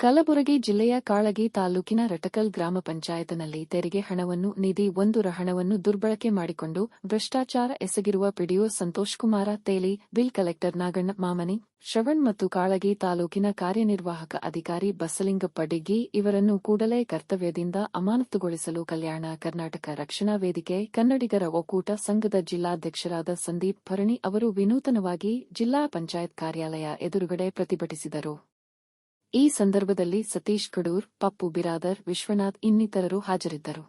ಕಲಬುರಗಿ ಜಿಲ್ಲೆಯ ಕಾಳಗಿ ತಾಲೂಕಿನ ರಟಕಲ್ ಗ್ರಾಮ ಪಂಚಾಯತ್ನಲ್ಲಿ ತೆರಿಗೆ ಹಣವನ್ನು ನಿಧಿ ಒಂದು ಹಣವನ್ನು ದುರ್ಬಳಕೆ ಮಾಡಿಕೊಂಡು ಭ್ರಷ್ಟಾಚಾರ ಎಸಗಿರುವ PDO Santosh Kumar Teli, bill collector Naganna Mamani, Shravan ಮತ್ತು ಕಾಳಗಿ ತಾಲೂಕಿನ ಕಾರ್ಯನಿರ್ವಾಹಕ ಅಧಿಕಾರಿ ಬಸಲಿಂಗಪ್ಪ ಡಿಗ್ಗಿ ಇವರನ್ನು ಕೂಡಲೇ ಕರ್ತವ್ಯದಿಂದ ಅಮಾನತುಗೊಳಿಸಲು ಕಲ್ಯಾಣ ಕರ್ನಾಟಕ ರಕ್ಷಣಾ ವೇದಿಕೆ, ಕನ್ನಡಿಗರ ಒಕ್ಕೂಟ ಸಂಘದ ಜಿಲ್ಲಾಧ್ಯಕ್ಷರಾದ ಸಂದೀಪ್ ಭರಣಿ ಅವರು ವಿನೂತನವಾಗಿ ಜಿಲ್ಲಾ ಪಂಚಾಯತ್ ಕಾರ್ಯಾಲಯ ಎದುರುಗಡೆ ಪ್ರತಿಭಟಿಸಿದರು. ಈ ಸಂದರ್ಭದಲ್ಲಿ ಸತೀಶ್ ಕಡೂರ್, ಪಪ್ಪು ಬಿರಾದರ್, ವಿಶ್ವನಾಥ್ ಇನ್ನಿತರರು ಹಾಜರಿದ್ದರು.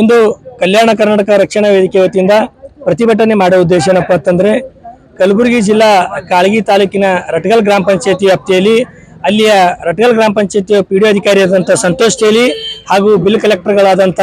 ಇಂದು ಕಲ್ಯಾಣ ಕರ್ನಾಟಕ ರಕ್ಷಣಾ ವೇದಿಕೆ ವತಿಯಿಂದ ಪ್ರತಿಭಟನೆ ಮಾಡೋ ಉದ್ದೇಶ ಏನಪ್ಪ ಅಂತಂದ್ರೆ ಕಲಬುರಗಿ ಜಿಲ್ಲಾ ಕಾಳಗಿ ತಾಲೂಕಿನ ರಟಗಲ್ ಗ್ರಾಮ ಪಂಚಾಯತಿ ವ್ಯಾಪ್ತಿಯಲ್ಲಿ ಅಲ್ಲಿಯ ರಟಗಲ್ ಗ್ರಾಮ ಪಂಚಾಯತಿಯ ಪಿ ಡಿ ಅಧಿಕಾರಿಯಾದಂಥ ಸಂತೋಷ್ ಚೇಲಿ ಹಾಗೂ ಬಿಲ್ ಕಲೆಕ್ಟರ್ಗಳಾದಂಥ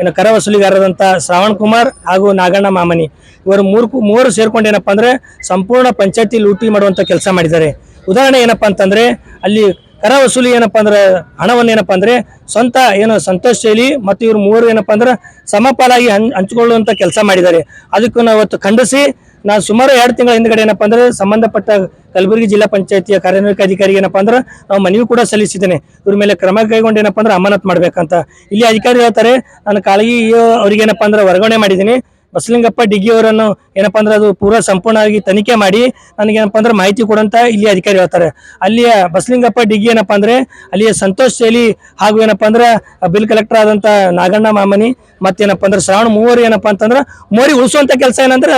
ಏನು ಕರ ವಸೂಲಿಗಾರರಾದಂಥ ಶ್ರಾವಣ್ ಕುಮಾರ್ ಹಾಗೂ ನಾಗಣ್ಣ ಮಾಮನಿ ಇವರು ಮೂರು ಮೂವರು ಸೇರ್ಕೊಂಡು ಏನಪ್ಪ ಅಂದ್ರೆ ಸಂಪೂರ್ಣ ಪಂಚಾಯತಿ ಲೂಟಿ ಮಾಡುವಂಥ ಕೆಲಸ ಮಾಡಿದ್ದಾರೆ. ಉದಾಹರಣೆ ಏನಪ್ಪ ಅಂತಂದ್ರೆ ಅಲ್ಲಿ ಕರ ವಸೂಲಿ ಏನಪ್ಪಾ ಅಂದ್ರೆ, ಹಣವನ್ನು ಏನಪ್ಪಾ ಅಂದ್ರೆ, ಸ್ವಂತ ಏನು ಸಂತೋಷ್ ಶೈಲಿ ಮತ್ತು ಇವ್ರು ಮೂವರು ಏನಪ್ಪಾ ಅಂದ್ರೆ ಸಮಪಾಲಾಗಿ ಹಂಚ್ ಹಂಚಿಕೊಳ್ಳುವಂತ ಕೆಲಸ ಮಾಡಿದ್ದಾರೆ. ಅದಕ್ಕೂ ನಾವು ಇವತ್ತು ಖಂಡಿಸಿ ನಾವು ಸುಮಾರು ಎರಡು ತಿಂಗಳ ಹಿಂದ್ಗಡೆ ಏನಪ್ಪಾ ಅಂದ್ರೆ ಸಂಬಂಧಪಟ್ಟ ಕಲಬುರಗಿ ಜಿಲ್ಲಾ ಪಂಚಾಯತಿಯ ಕಾರ್ಯನಿರ್ವಾಹಕ ಅಧಿಕಾರಿ ಏನಪ್ಪಾ ಅಂದ್ರೆ ನಾವು ಮನವಿ ಕೂಡ ಸಲ್ಲಿಸಿದ್ದೇನೆ. ಇವ್ರ ಮೇಲೆ ಕ್ರಮ ಕೈಗೊಂಡು ಏನಪ್ಪಾ ಅಂದ್ರೆ ಅಮಾನತ್ ಮಾಡ್ಬೇಕಂತ. ಇಲ್ಲಿ ಅಧಿಕಾರಿ ಹೇಳ್ತಾರೆ, ನಾನು ಕಾಳಗಿ ಅವ್ರಿಗೆ ಏನಪ್ಪಾ ಅಂದ್ರೆ ವರ್ಗಾವಣೆ ಮಾಡಿದ್ದೀನಿ. ಬಸಲಿಂಗಪ್ಪ ಡಿಗ್ಗಿ ಅವರನ್ನು ಏನಪ್ಪಾ ಅಂದ್ರೆ ಅದು ಪೂರಾ ಸಂಪೂರ್ಣವಾಗಿ ತನಿಖೆ ಮಾಡಿ ನನಗೆ ಏನಪ್ಪಾ ಅಂದ್ರೆ ಮಾಹಿತಿ ಕೊಡಂತ ಇಲ್ಲಿ ಅಧಿಕಾರಿ ಹೇಳ್ತಾರೆ. ಅಲ್ಲಿಯ ಬಸಲಿಂಗಪ್ಪ ಡಿಗ್ಗಿ ಏನಪ್ಪಾ ಅಂದ್ರೆ ಅಲ್ಲಿಯ ಸಂತೋಷ್ ಶೈಲಿ ಹಾಗೂ ಏನಪ್ಪಾ ಅಂದ್ರೆ ಬಿಲ್ ಕಲೆಕ್ಟರ್ ಆದಂತ ನಾಗಣ್ಣ ಮಾಮನಿ ಮತ್ತೇನಪ್ಪಾ ಅಂದ್ರೆ ಶ್ರಾವಣ ಮೂವರು ಏನಪ್ಪಾ ಅಂತಂದ್ರೆ ಮೋರಿ ಉಳಿಸುವಂತ ಕೆಲಸ ಏನಂದ್ರೆ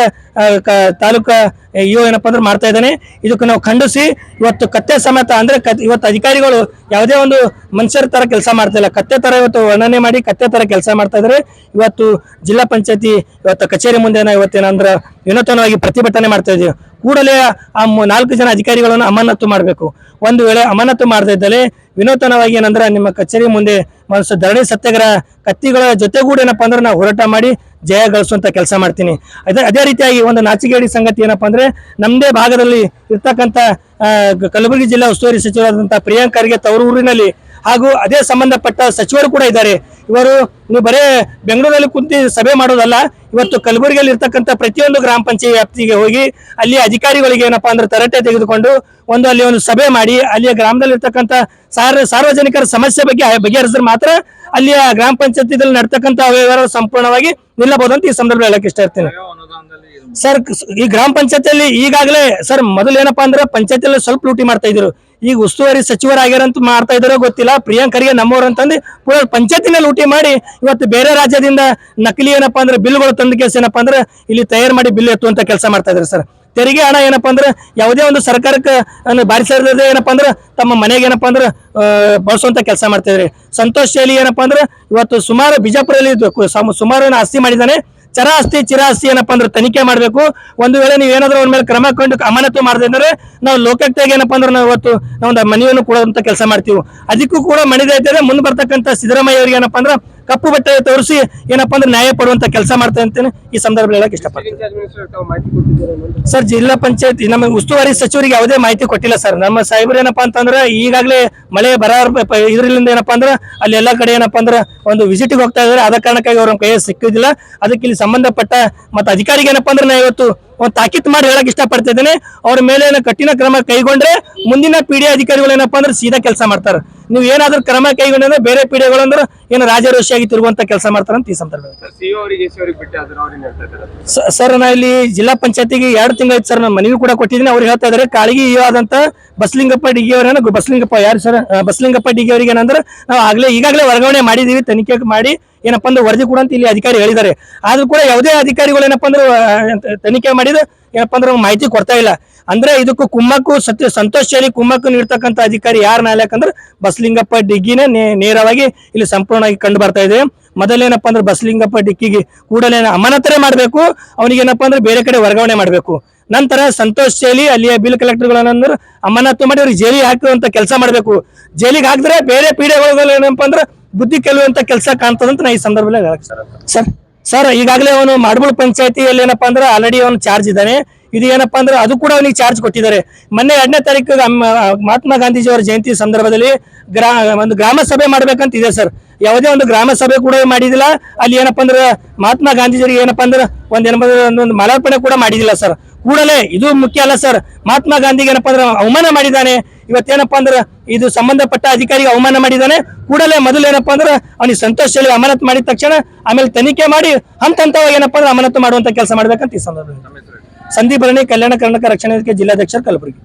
ಇವು ತಾಲೂಕ ಇಒ ಏನಪ್ಪಾ ಅಂದ್ರೆ ಮಾಡ್ತಾ ಇದ್ದಾನೆ. ಇದಕ್ಕೆ ನಾವು ಖಂಡಿಸಿ ಇವತ್ತು ಕತ್ತೆ ಸಮೇತ ಅಂದ್ರೆ ಇವತ್ತು ಅಧಿಕಾರಿಗಳು ಯಾವುದೇ ಒಂದು ಮನುಷ್ಯರ ತರ ಕೆಲಸ ಮಾಡ್ತಾ ಇಲ್ಲ. ಕತ್ತೆ ತರ ಇವತ್ತು ವರ್ಣನೆ ಮಾಡಿ ಕತ್ತೆ ತರ ಕೆಲಸ ಮಾಡ್ತಾ ಇದ್ದಾರೆ ಇವತ್ತು ಜಿಲ್ಲಾ ಪಂಚಾಯತಿ ಇವತ್ತು ಕಚೇರಿ ಮುಂದೆ ನಾವು ಇವತ್ತೇನಂದ್ರ ವಿನೂತನವಾಗಿ ಪ್ರತಿಭಟನೆ ಮಾಡ್ತಾ ಇದೀವಿ ಕೂಡಲೇ ಆ ನಾಲ್ಕು ಜನ ಅಧಿಕಾರಿಗಳನ್ನು ಅಮಾನತ್ತು ಮಾಡಬೇಕು. ಒಂದು ವೇಳೆ ಅಮಾನತ್ತು ಮಾಡದೇ ಇದ್ದಲ್ಲಿ ವಿನೂತನವಾಗಿ ಏನಂದ್ರೆ ನಿಮ್ಮ ಕಚೇರಿ ಮುಂದೆ ಮನಸ್ಸು ಧರಣಿ ಸತ್ಯಾಗ್ರಹ ಕತ್ತಿಗಳ ಜೊತೆಗೂಡ ಏನಪ್ಪಾ ಅಂದ್ರೆ ನಾವು ಹೋರಾಟ ಮಾಡಿ ಜಯ ಗಳಿಸುವಂತ ಕೆಲಸ ಮಾಡ್ತೀನಿ. ಅದೇ ಅದೇ ರೀತಿಯಾಗಿ ಒಂದು ನಾಚಿಗೇಡಿ ಸಂಗತಿ ಏನಪ್ಪಾ ಅಂದ್ರೆ ನಮ್ಮದೇ ಭಾಗದಲ್ಲಿ ಇರ್ತಕ್ಕಂಥ ಆ, ಕಲಬುರಗಿ ಜಿಲ್ಲಾ ಉಸ್ತುವಾರಿ ಸಚಿವರಾದಂತಹ ಪ್ರಿಯಾಂಕ್ ಖರ್ಗೆ ತವರೂರಿನಲ್ಲಿ ಹಾಗೂ ಅದೇ ಸಂಬಂಧಪಟ್ಟ ಸಚಿವರು ಕೂಡ ಇದ್ದಾರೆ. ಇವರು ನೀವು ಬರೇ ಬೆಂಗಳೂರಲ್ಲಿ ಕುಂತು ಸಭೆ ಮಾಡೋದಲ್ಲ, ಇವತ್ತು ಕಲಬುರಗಿಯಲ್ಲಿ ಇರ್ತಕ್ಕಂಥ ಪ್ರತಿಯೊಂದು ಗ್ರಾಮ ಪಂಚಾಯತ್ ವ್ಯಾಪ್ತಿಗೆ ಹೋಗಿ ಅಲ್ಲಿ ಅಧಿಕಾರಿಗಳಿಗೆ ಏನಪ್ಪಾ ಅಂದ್ರೆ ತರಟೆ ತೆಗೆದುಕೊಂಡು ಒಂದು ಅಲ್ಲಿ ಒಂದು ಸಭೆ ಮಾಡಿ, ಅಲ್ಲಿಯ ಗ್ರಾಮದಲ್ಲಿ ಇರ್ತಕ್ಕಂಥ ಸಾರ್, ಸಾರ್ವಜನಿಕರ ಸಮಸ್ಯೆ ಬಗ್ಗೆ ಬಗೆಹರಿಸಿದ್ರೆ ಮಾತ್ರ ಅಲ್ಲಿಯ ಗ್ರಾಮ ಪಂಚಾಯತಿದಲ್ಲಿ ನಡ್ತಕ್ಕಂಥ ಅವ್ಯವಹಾರ ಸಂಪೂರ್ಣವಾಗಿ ನಿಲ್ಲಬಹುದು ಅಂತ ಈ ಸಂದರ್ಭದಲ್ಲಿ ಹೇಳಕ್ ಇಷ್ಟ ಇರ್ತೀನಿ. ಸರ್, ಈ ಗ್ರಾಮ ಪಂಚಾಯತಿಯಲ್ಲಿ ಈಗಾಗಲೇ, ಸರ್, ಮೊದಲು ಏನಪ್ಪಾ ಅಂದ್ರೆ ಪಂಚಾಯತಿಯಲ್ಲಿ ಸ್ವಲ್ಪ ಲೂಟಿ ಮಾಡ್ತಾ ಇದ್ರು. ಈಗ ಉಸ್ತುವಾರಿ ಸಚಿವರಾಗ್ಯಾರಂತ ಮಾಡ್ತಾ ಇದಾರೋ ಗೊತ್ತಿಲ್ಲ. ಪ್ರಿಯಾಂಕರಿಗೆ ನಮ್ಮವ್ರು ಅಂತಂದು ಪೂರ ಪಂಚಾಯತಿನಲ್ಲಿ ಊಟಿ ಮಾಡಿ ಇವತ್ತು ಬೇರೆ ರಾಜ್ಯದಿಂದ ನಕಲಿ ಏನಪ್ಪ ಅಂದ್ರೆ ಬಿಲ್ಗಳು ತಂದ ಕೆಲಸ ಏನಪ್ಪ ಅಂದ್ರೆ ಇಲ್ಲಿ ತಯಾರು ಮಾಡಿ ಬಿಲ್ ಎತ್ತುವಂತ ಕೆಲಸ ಮಾಡ್ತಾ ಇದ್ದಾರೆ ಸರ್. ತೆರಿಗೆ ಹಣ ಏನಪ್ಪ ಅಂದ್ರೆ ಯಾವುದೇ ಒಂದು ಸರ್ಕಾರಕ್ಕೆ ಅನ್ನು ಏನಪ್ಪ ಅಂದ್ರೆ ತಮ್ಮ ಮನೆಗೆ ಏನಪ್ಪ ಅಂದ್ರೆ ಬಳಸುವಂತ ಕೆಲಸ ಮಾಡ್ತಾ ಇದ್ದಾರೆ ಸಂತೋಷ್ ಶೈಲಿ ಏನಪ್ಪ ಅಂದ್ರೆ ಇವತ್ತು ಸುಮಾರು ಬಿಜಾಪುರಲ್ಲಿ ಸುಮಾರು ಆಸ್ತಿ ಮಾಡಿದ್ದಾನೆ. ಚರ ಚಿರಾಸ್ತಿ ಏನಪ್ಪ ಅಂದ್ರೆ ತನಿಖೆ ಮಾಡಬೇಕು. ಒಂದು ವೇಳೆ ನೀವು ಏನಾದ್ರೂ ಅವ್ರ ಮೇಲೆ ಕ್ರಮ ಕಂಡು ಅಮಾನತು ಮಾಡಿದ್ರೆ ನಾವು ಲೋಕಕ್ಕೆ ಏನಪ್ಪಾ ಅಂದ್ರೆ ನಾವು ಇವತ್ತು ನಾವು ಒಂದು ಮನೆಯನ್ನು ಕೊಡುವಂತ ಕೆಲಸ ಮಾಡ್ತೀವಿ. ಅದಕ್ಕೂ ಕೂಡ ಮಣಿದೈತೆ ಮುಂದೆ ಬರ್ತಕ್ಕಂಥ ಸಿದ್ದರಾಮಯ್ಯ ಅವ್ರಿಗೆ ಏನಪ್ಪಾ ಅಂದ್ರೆ ಕಪ್ಪು ಬಟ್ಟೆ ತೋರಿಸಿ ಏನಪ್ಪಾ ಅಂದ್ರೆ ನ್ಯಾಯ ಪಡುವಂತ ಕೆಲಸ ಮಾಡ್ತಾ ಅಂತೇನೆ ಈ ಸಂದರ್ಭದಲ್ಲಿ ಹೇಳಕ್ ಇಷ್ಟಪಡ್ತೀನಿ. ಸರ್ ಜಿಲ್ಲಾ ಪಂಚಾಯತ್ ನಮ್ಮ ಉಸ್ತುವಾರಿ ಸಚಿವರಿಗೆ ಯಾವುದೇ ಮಾಹಿತಿ ಕೊಟ್ಟಿಲ್ಲ ಸರ್. ನಮ್ಮ ಸಾಹೇಬ್ರು ಏನಪ್ಪಾ ಅಂತಂದ್ರೆ ಈಗಾಗಲೇ ಮಳೆ ಬರ ಇದರಿಂದ ಏನಪ್ಪಾ ಅಂದ್ರೆ ಅಲ್ಲಿ ಎಲ್ಲಾ ಕಡೆ ಏನಪ್ಪಾ ಅಂದ್ರೆ ಒಂದು ವಿಸಿಟ್ಗೆ ಹೋಗ್ತಾ ಇದಾರೆ ಆದ ಕಾರಣಕ್ಕಾಗಿ ಅವ್ರ ಕೈಯಲ್ಲಿ ಸಿಕ್ಕಿದಿಲ್ಲ ಅದಕ್ಕೆ ಇಲ್ಲಿ ಸಂಬಂಧಪಟ್ಟ ಮತ್ತೆ ಅಧಿಕಾರಿಗೆ ಏನಪ್ಪಾ ಅಂದ್ರೆ ನಾ ಇವತ್ತು ಒಂದು ತಾಕೀತ್ ಮಾಡಿ ಹೇಳಕ್ ಇಷ್ಟಪಡ್ತಾ ಇದ್ದೇನೆ ಅವ್ರ ಮೇಲೆ ಏನೋ ಕಠಿಣ ಕ್ರಮ ಕೈಗೊಂಡ್ರೆ ಮುಂದಿನ ಪೀಡಿ ಅಧಿಕಾರಿಗಳು ಏನಪ್ಪಾ ಅಂದ್ರೆ ಸೀದಾ ಕೆಲಸ ಮಾಡ್ತಾರೆ. ನೀವು ಏನಾದ್ರೂ ಕ್ರಮ ಕೈಗೊಂಡ್ರೆ ಬೇರೆ ಪೀಡಿಗಳು ಅಂದ್ರೆ ಏನು ರಾಜರೋಷಿಯಾಗಿ ತಿರುಗುವಂತ ಕೆಲಸ ಮಾಡ್ತಾರೆ ಅಂತ ಈ ಸಂದರ್ಭದಲ್ಲಿ. ಸರ್ ನಾ ಇಲ್ಲಿ ಜಿಲ್ಲಾ ಪಂಚಾಯತಿಗೆ ಎರಡು ತಿಂಗಳಾಯ್ತು ಸರ್ ನಾನು ಮನವಿ ಕೂಡ ಕೊಟ್ಟಿದ್ದೀನಿ. ಅವ್ರು ಹೇಳ್ತಾ ಇದಾರೆ ಕಾಳಿಗೆ ಆದಂತ ಬಸಲಿಂಗಪ್ಪ ಡಿಗಿ ಅವರೇನ ಬಸಲಿಂಗಪ್ಪ ಯಾರು ಸರ್ ಬಸಲಿಂಗಪ್ಪ ಡಿಗಿ ಅವರಿಗೆ ಏನಂದ್ರೆ ನಾವು ಆಗ್ಲೇ ಈಗಾಗಲೇ ವರ್ಗಾವಣೆ ಮಾಡಿದೀವಿ ತನಿಖೆ ಮಾಡಿ ಏನಪ್ಪಾ ಅಂದ್ರೆ ವರದಿ ಕೂಡ ಅಂತ ಇಲ್ಲಿ ಅಧಿಕಾರಿ ಹೇಳಿದ್ದಾರೆ. ಆದ್ರೂ ಕೂಡ ಯಾವುದೇ ಅಧಿಕಾರಿಗಳು ಏನಪ್ಪ ಅಂದ್ರೆ ತನಿಖೆ ಮಾಡಿದ್ರು ಏನಪ್ಪ ಅಂದ್ರೆ ಮಾಹಿತಿ ಕೊಡ್ತಾ ಇಲ್ಲ. ಅಂದ್ರೆ ಇದಕ್ಕೂ ಕುಮ್ಮಕ್ಕು ಸತ್ಯ, ಸಂತೋಷ್ ಶೈಲಿ ಕುಮ್ಮಕ್ಕು ನೀಡ್ತಕ್ಕಂಥ ಅಧಿಕಾರಿ ಯಾರ ಯಾಕಂದ್ರೆ ಬಸಲಿಂಗಪ್ಪ ಡಿಗ್ಗಿನೇ ನೇರವಾಗಿ ಇಲ್ಲಿ ಸಂಪೂರ್ಣವಾಗಿ ಕಂಡು ಬರ್ತಾ ಇದೆ. ಮೊದಲೇನಪ್ಪ ಅಂದ್ರೆ ಬಸಲಿಂಗಪ್ಪ ಡಿಕ್ಕಿಗೆ ಕೂಡಲೇ ಅಮಾನತರೆ ಮಾಡಬೇಕು, ಅವನಿಗೆ ಅಂದ್ರೆ ಬೇರೆ ಕಡೆ ವರ್ಗಾವಣೆ ಮಾಡಬೇಕು. ನಂತರ ಸಂತೋಷ್ ಶೈಲಿ ಅಲ್ಲಿಯ ಬಿಲ್ ಕಲೆಕ್ಟರ್ಗಳನ್ನ ಅಮಾನತು ಮಾಡಿ ಅವ್ರಿಗೆ ಜೈಲಿಗೆ ಹಾಕುವಂತ ಕೆಲಸ ಮಾಡಬೇಕು. ಜೈಲಿಗೆ ಹಾಕಿದ್ರೆ ಬೇರೆ ಪೀಡೆಗಳು ಏನಪ್ಪ ಅಂದ್ರೆ ಬುದ್ಧಿ ಕೆಲುವಂತ ಕೆಲಸ ಕಾಣ್ತದಂತ ನಾ ಈ ಸಂದರ್ಭದಲ್ಲಿ ಹೇಳಕ್ ಸರ್ ಸರ್ ಈಗಾಗಲೇ ಅವನು ಮಾಡಬುಳ ಪಂಚಾಯತಿಯಲ್ಲಿ ಏನಪ್ಪಾ ಅಂದ್ರೆ ಆಲ್ರೆಡಿ ಅವನು ಚಾರ್ಜ್ ಇದ್ದಾನೆ. ಇದು ಏನಪ್ಪಾ ಅಂದ್ರೆ ಅದು ಕೂಡ ಅವನಿಗೆ ಚಾರ್ಜ್ ಕೊಟ್ಟಿದ್ದಾರೆ. ಮೊನ್ನೆ ಎರಡನೇ ತಾರೀಕು ಮಹಾತ್ಮ ಗಾಂಧೀಜಿ ಅವರ ಜಯಂತಿ ಸಂದರ್ಭದಲ್ಲಿ ಗ್ರಾ ಒಂದು ಗ್ರಾಮ ಸಭೆ ಮಾಡ್ಬೇಕಂತ ಇದೆ ಸರ್. ಯಾವುದೇ ಒಂದು ಗ್ರಾಮ ಸಭೆ ಕೂಡ ಮಾಡಿದಿಲ್ಲ. ಅಲ್ಲಿ ಏನಪ್ಪ ಅಂದ್ರೆ ಮಹಾತ್ಮ ಗಾಂಧೀಜಿಯವರಿಗೆ ಏನಪ್ಪ ಅಂದ್ರೆ ಒಂದ್ ಏನಪ್ಪ ಒಂದು ಮಾಲಾರ್ಪಣೆ ಕೂಡ ಮಾಡಿದಿಲ್ಲ ಸರ್. ಕೂಡಲೇ ಇದು ಮುಖ್ಯ ಅಲ್ಲ ಸರ್. ಮಹಾತ್ಮ ಗಾಂಧಿಗೆ ಏನಪ್ಪ ಅಂದ್ರೆ ಅವಮಾನ ಮಾಡಿದ್ದಾನೆ. ಇವತ್ತೇನಪ್ಪ ಅಂದ್ರೆ ಇದು ಸಂಬಂಧಪಟ್ಟ ಅಧಿಕಾರಿಗೆ ಅವಮಾನ ಮಾಡಿದ್ದಾನೆ. ಕೂಡಲೇ ಮೊದಲು ಏನಪ್ಪ ಅಂದ್ರೆ ಅವನಿಗೆ ಸಂತೋಷ ಹೇಳಿ ಅಮಾನತ್ ಮಾಡಿದ ತಕ್ಷಣ ಆಮೇಲೆ ತನಿಖೆ ಮಾಡಿ ಹಂತ ಹಂತವಾಗಿ ಏನಪ್ಪ ಅಂದ್ರೆ ಅಮಾನತು ಮಾಡುವಂತ ಕೆಲಸ ಮಾಡ್ಬೇಕಂತ ಈ ಸಂದರ್ಭದಲ್ಲಿ. ಸಂದೀಪ್ ಕಲ್ಯಾಣ ಕರ್ನಾಟಕ ರಕ್ಷಣಾ ವೇದಿಕೆ ಜಿಲ್ಲಾಧ್ಯಕ್ಷರು ಕಲಬುರಗಿ.